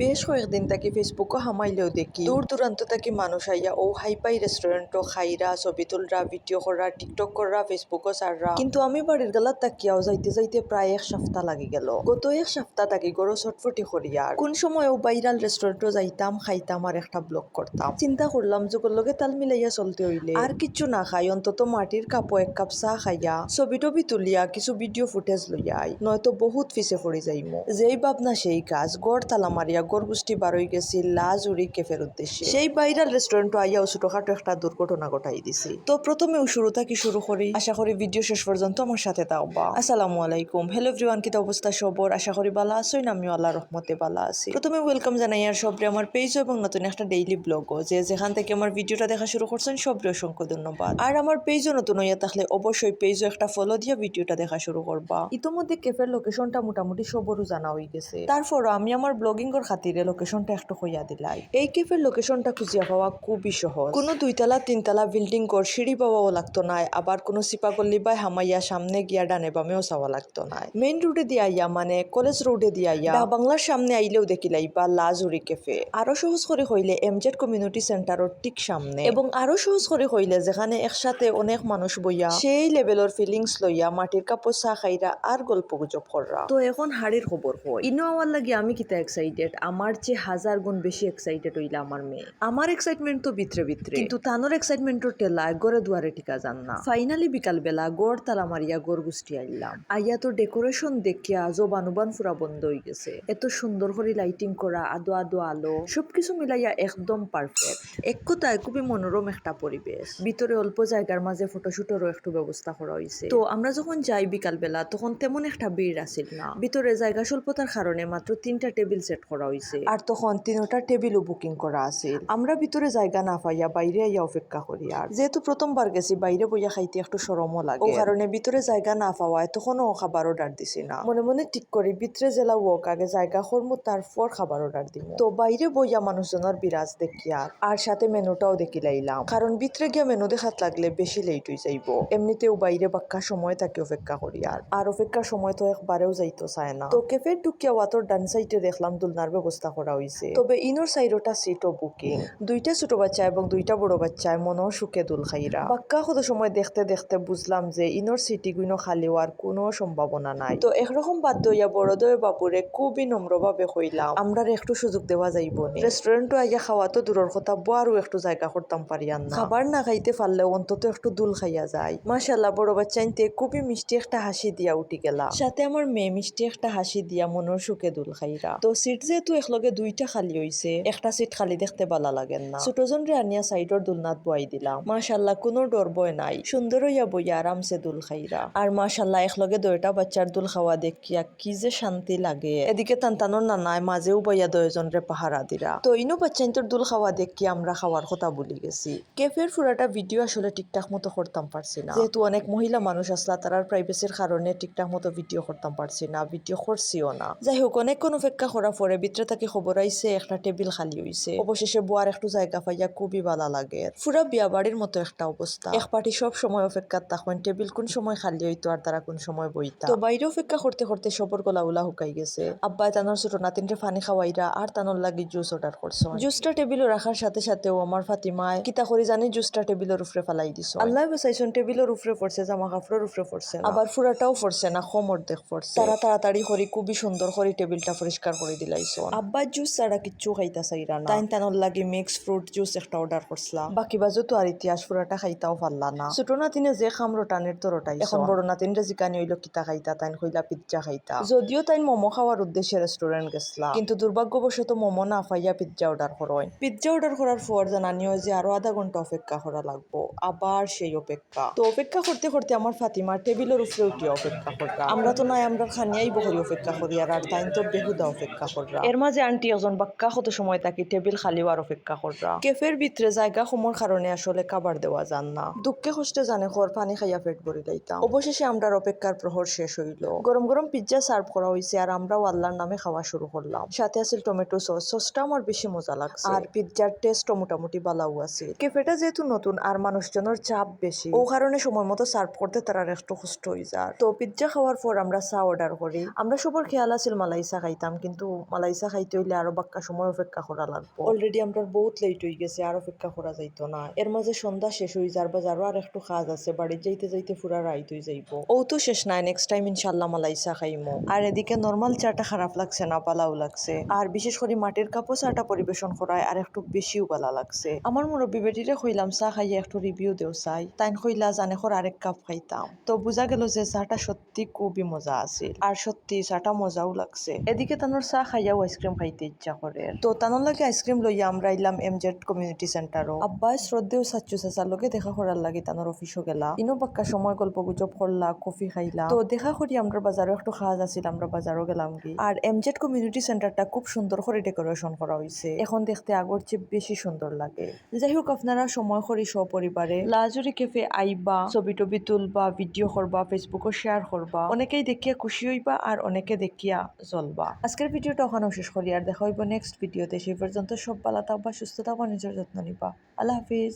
বেশ কয়েকদিন তাকে ফেসবুকও হামাইলেও দেখি। দূর দূরান্ত থাকি মানুষ আইয়া, ও, হাইপাই রেস্টুরেন্টও খাইরা, ছবি তুলরা, ভিডিও করা, টিকটক করা, ফেসবুকও সাররা কিন্তু আমি বাড়ির গালাত তাকিয়াও যাইতে যাইতে প্রায় এক সপ্তাহ লাগি গেল। গত এক সপ্তাহ থাকি গরো ছটফটি করিয়ার কোন সময় ও বাইরাল রেস্টুরেন্টও যাইতাম, খাইতাম আর একটা ব্লগ করতাম। চিন্তা করলাম যুগর লগে তাল মিলাইয়া চলতে হইলে। আর কিচ্ছু না খাই, অন্তত মাটির কাপো এক কাপ চাহ খাইয়া ছবি টবি তুলিয়া, কিছু ভিডিও ফুটেজ লইয়াই নয়তো বহুত ফিসে পড়ে যাইমো। যেই ভাবনা সেই কাজ, গড় তালা মারিয়া গড় গুষ্টি বারই গেছি লাজ উড়ি কেফের উদ্দেশ্যে। সেই ভাইরাল রেস্টুরেন্ট আইয়া ছোটখাটো একটা দুর্ঘটনা ঘটাই দিছি। তো প্রথমে শুরু থাকি শুরু করি? আশা করি ভিডিও শেষ পর্যন্ত আমার সাথে থাকবা। আসসালামু আলাইকুম। হ্যালো এভরিওয়ান কিতা অবস্থা সবর? আশা করি বালা আছোই না আমিও আল্লাহ রহমতে বালা আছি। প্রথমে ওয়েলকাম জানাই আর সবরে আমার পেজ এবং নতুন একটা ডেইলি ব্লগও যে যেখান থেকে আমার ভিডিওটা দেখা শুরু করছেন, সবরে অসংখ্য ধন্যবাদ। আর আমার পেজও নতুন হইয়া থাকলে অবশ্যই পেজও একটা ফলো দিয়ে ভিডিওটা দেখা শুরু করবা। ইতোমধ্যে কেফের লোকেশনটা মোটামুটি সবরও জানা হয়ে গেছে। তারপরও আমি আমার ব্লগিং এর খাতিরে লোকেশনটা একটু হইয়া দিলাই। এই কেফের লোকেশনটা খুঁজিয়া পাওয়া খুবই সহজ। কোনো দুইতলা তিনতলা বিল্ডিং কর সিঁড়ি পাওয়াও লাগতো না আবার কোনো সিপাগল্লি বা হামাইয়া সামনে গিয়া ডানে বামেও চাওয়া লাগতো না। মেইন রোডে দিয়া আইয়া মানে কলেজ রোডে দিয়া আইয়া ডা বাংলার সামনে আইলেও দেখিলাই বা লাজুরি কেফে। আরও সহজ করে হইলে এমজেড কমিউনিটি সেন্টারের ঠিক সামনে। এবং আরও সহজ করে হইলে যেখানে একসাথে অনেক মানুষ বইয়া সেই লেভেলের ফিলিংস লইয়া মাটির কাপড় চা খাইরা আর গল্প গুজব কররা। তো এখন হাড়ির খবর হয় ইনো আমার লাগে আমি কিতা এক্সাইটেড আমার চেয়ে হাজার গুণ বেশি এক্সাইটেড হইলা আমার মেয়ে। আমার এক্সাইটমেন্ট তো ভিতরে ভিতরে। কিন্তু তানোর এক্সাইটমেন্টর টেলা গড়ে দুয়ারে টিকা যান না। ফাইনালি বিকাল বেলা গড় তালা মারিয়া গড় গুষ্টি আইলাম। আইয়া তো ডেকোরেশন দেখিয়া জবানুবান ফুরা বন্ধ হয়ে গেছে। এত সুন্দর করে লাইটিং করা আদো আদো আলো সবকিছু মিলাইয়া একদম পারফেক্ট এক কথায় খুবই মনোরম একটা পরিবেশ। ভিতরে অল্প জায়গার মাঝে ফটোশুটেরও একটু ব্যবস্থা করা হয়েছে তো আমরা যখন যাই বিকাল বেলা তখন তেমন একটা ভিড় আসিল না। ভিতরে জায়গা স্বল্পতার কারণে মাত্র তিনটা টেবিল সেট করা হয়েছে আর তখন তিনটা টেবিলও বুকিং করা আছিল। আমরা ভিতরে জায়গা না পাইয়া বাইরে আইয়া অপেক্ষা করি আর। যেহেতু প্রথমবার গেছি বাইরে বইয়া খাইতে একটু সরমও লাগে। ও কারণে ভিতরে জায়গা না পাওয়ায় তখনও খাবার অর্ডার দিছি না। মনে মনে ঠিক করি ভিতরে জেলা ওক আগে জায়গা করমু তারপর খাবার অর্ডার দিব তো বাইরে বইয়া মানুষজনের বিরাজ দেখিয়া আর আর সাথে মেনুটাও দেখি লাইলাম। কারণ ভিতরে গিয়া মেনু দেখাত লাগলে বেশি লেট হয়ে যাইব। এমনিতেও বাইরে বাক্কা সময় তাকে অপেক্ষা করি আর। আর অপেক্ষার সময় তো একবারেও যাইতো চায় না। তো কেফের ঢুকিয়া ওয়াতর ডান সাইডে দেখলাম দুলনার ব্যবস্থা করা হয়েছে তবে ইনোর সাইডটা সিটও বুকিং। দুইটা ছোট বাচ্চা এবং দুইটা বড় বাচ্চায় মনও সুখে দুল খাইরা। বাক্কা কত সময় দেখতে দেখতে বুঝলাম যে ইনোর সিটি গুইনো খালি হওয়ার কোনো সম্ভাবনা নাই। তো একরকম বাধ্য হইয়া বড়দয় বাবুরে খুবই নম্রভাবে কইলাম আমরা একটু সুযোগ দেওয়া যাইব রেস্টুরেন্টও আইয়া খাওয়া তো দূরের কথা বয়ারও একটু জায়গা করতাম পারিয়ান না। খাবার না খাইতে পারলেও অন্তত একটু দুল খাইয়া যায় মাশাল্লাহ বড় বাচ্চাইতে খুবই মিষ্টি একটা হাসি দিয়া উঠি গেলা সাথে আমার মেয়ে মিষ্টি একটা হাসি দিয়া মনের সুখে দুল খাইরা। তো সিট যেহেতু একলগে দুইটা খালি হইছে, একটা সিট খালি দেখতে ভালো লাগেন না। ছোটজন রে আনিয়া সাইডর দুলনাথ বয়াই দিলাম। মাশাল্লাহ, কোনো ডর বয় নাই। সুন্দর হইয়া বইয়া আরামসে দুল খাইরা। আর মাশাল্লাহ, একলগে দুইটা বাচ্চার দুল খাওয়া দেখিয়া কি যে শান্তি লাগে। এদিকে তান্তানোর নানায় মাঝেও বইয়া দুইজন রে পাহারা দিরা। তো ইনো বাচ্চাইন্তর দুল খাওয়া দেখি আমরা খাওয়ার কথা ভুলি গেছি। কেফের ফুরাটা ভিডিও আসলে ঠিকঠাক মতো করতাম পারছি না। যেহেতু অনেক মহিলা মানুষ আসলা, তারার প্রাইভেসির কারণে ঠিকঠাক মতো ভিডিও করতাম পারছি না। ভিডিও করছিও না। যাই হোক অনেকক্ষণ অপেক্ষা করা পরে ভিতরে তাকে খবর আইছে একটা টেবিল খালি হইছে। অবশেষে বুয়ার একটু জায়গা পাইয়া খুবই ভালো লাগে। পুরা বিয়া বাড়ির মতো একটা অবস্থা। এক পার্টি সব সময় অপেক্ষা তখন টেবিল কোন সময় খালি হইতো আর তারা কোন সময় বইতা। তো বাইরে অপেক্ষা করতে করতে সবর গলা উলা হুকাই গেছে। আব্বাই তানোর ছোট নাতিনরে পানি খাওয়াইরা আর তানোর লাগি জুস অর্ডার করছ। জুসটা টেবিলে রাখার সাথে সাথেও আমার ফাতিমায় কিতা করি জানি জুসটা টেবিলের উপরে ফালাই দিছো। আল্লাহ বেসাইছন টেবিলের উপরে পড়ছে, জামা কাপড়ের উপরে পড়ছে আবার ফুরাটাও পড়ছে না কম দেখ পড়ছে। তারা তাড়াতাড়ি করি, খুবই সুন্দর করে টেবিলটা পরিষ্কার করে দিলাইছো। আব্বা জুস ছাড়া কিচ্ছু খাইতা চাইরা না। তাই তানোর লাগি মিক্স ফ্রুট জুস একটা অর্ডার করছিলাম বাকি বাজু তো আর ইতিহাস ফুরাটা খাইতাও পারলা না। ছোট নাতিনে যে খাম রটানের তো রটাই এখন বড় নাতিন জিকানি হইল কিতা খাইতা তাইন কইলা পিজ্জা খাইতা। যদিও তাইন মোমো খাওয়ার উদ্দেশ্যে রেস্টুরেন্ট গেছলা। কিন্তু দুর্ভাগ্যবশত মোমো না পাইয়া পিজ্জা অর্ডার করয় পিজ্জা অর্ডার করার পর জানানি হয় যে আরও আধা ঘণ্টা অপেক্ষা করা লাগবো। আবার সেই অপেক্ষা। তো অপেক্ষা করতে করতে আমার ফাতিমার টেবিলের উপরে উঠিয়ে অপেক্ষা করলাম আমরা তো নাই আমরা খানিয়াই বহরি অপেক্ষা করি আর তাইন তো বেহুদা অপেক্ষা কররা এর মাঝে আন্টি একজন বাক্কা কত সময় তাকে টেবিল খালি হওয়ার অপেক্ষা কররা কেফের ভিতরে জায়গা সমর কারণে আসলে খাবার দেওয়া যান না। দুঃখে কষ্টে জানে খর পানি খাইয়া পেট ভরি লাইতাম অবশেষে আমরা অপেক্ষার প্রহর শেষ হইল। গরম গরম পিজ্জা সার্ভ করা হয়েছে আর আমরাও আল্লাহর নামে খাওয়া শুরু করলাম। সাথে আছিল টমেটো সস। সসটা আমার বেশি মজা লাগছে। আর পিজ্জার টেস্টও মোটামুটি বালাও আছে। কেফেটা যেহেতু নতুন আর মানুষজনের চাপ বেশি ও কারণে সময় মতো সার্ভ করতে তারা একটু কষ্ট হয়ে যায় তো পিজ্জা খাওয়ার পর আমরা চা অর্ডার করি। আমরা সবার খেয়াল আছিল মালাই চা খাইতাম কিন্তু মালাই মালাইসা খাইতে হইলে আরও বাক্কা সময় অপেক্ষা করা লাগবে। অলরেডি আমরা বহুত লেট হয়ে গেছে, আর অপেক্ষা করা যাইতো না। এর মাঝে সন্ধ্যা শেষ হয়ে যার বাজারও আর একটু কাজ আছে, বাড়ি যাইতে যাইতে পুরা রাইত হয়ে যাইব। ও তো শেষ নাই নেক্সট টাইম ইনশাল্লাহ মালাইসা খাইমো। আর এদিকে নর্মাল চাটা খারাপ লাগছে না, পালাও লাগছে। আর বিশেষ করে মাটির কাপড় চাটা পরিবেশন করায় আর একটু বেশিও ভালো লাগছে। আমার মুরব্বী বেটিরে কইলাম, চা খাইয়ে একটু রিভিউ দেও, চাই। তাইন কইলা, জানে খর আরেক কাপ খাইতাম। তো বোঝা গেল যে চাটা সত্যি খুবই মজা আছে আর সত্যি চাটা মজাও লাগছে। এদিকে তানোর চা খাইয়াও আইসক্রিম খাইতে ইচ্ছা করে। তো তানোর লাগে আইসক্রিম লইয়া আমরা আইলাম এমজেড কমিউনিটি সেন্টারও আব্বাই শ্রদ্ধেও সাচ্চু চাচার লগে দেখা করার লাগে তানোর অফিসও গেলা। ইনো পাক্কা সময় গল্প গুজব করলা, কফি খাইলা। তো দেখা করি আমরা বাজারও একটু খাওয়া যাচ্ছিল আমরা বাজারও গেলাম কি আর এমজেড কমিউনিটি সেন্টারটা খুব সুন্দর করে ডেকোরেশন করা হয়েছে এখন দেখতে আগর চেয়ে বেশি সুন্দর লাগে। যাই হোক আপনারা সময় করি সপরিবারে লাজুরি কেফে আইবা, ছবি টবি তুলবা ভিডিও করবা ফেসবুকও শেয়ার করবা। অনেকেই দেখিয়া খুশি হইবা আর অনেকে দেখিয়া জ্বলবা। আজকের ভিডিওটা ওখানেও শেষ করি, আর দেখা হইব নেক্সট ভিডিওতে সেই পর্যন্ত সব ভালো থাকবা, সুস্থ থাকবা, নিজের যত্ন নিবা। আল্লাহ হাফিজ।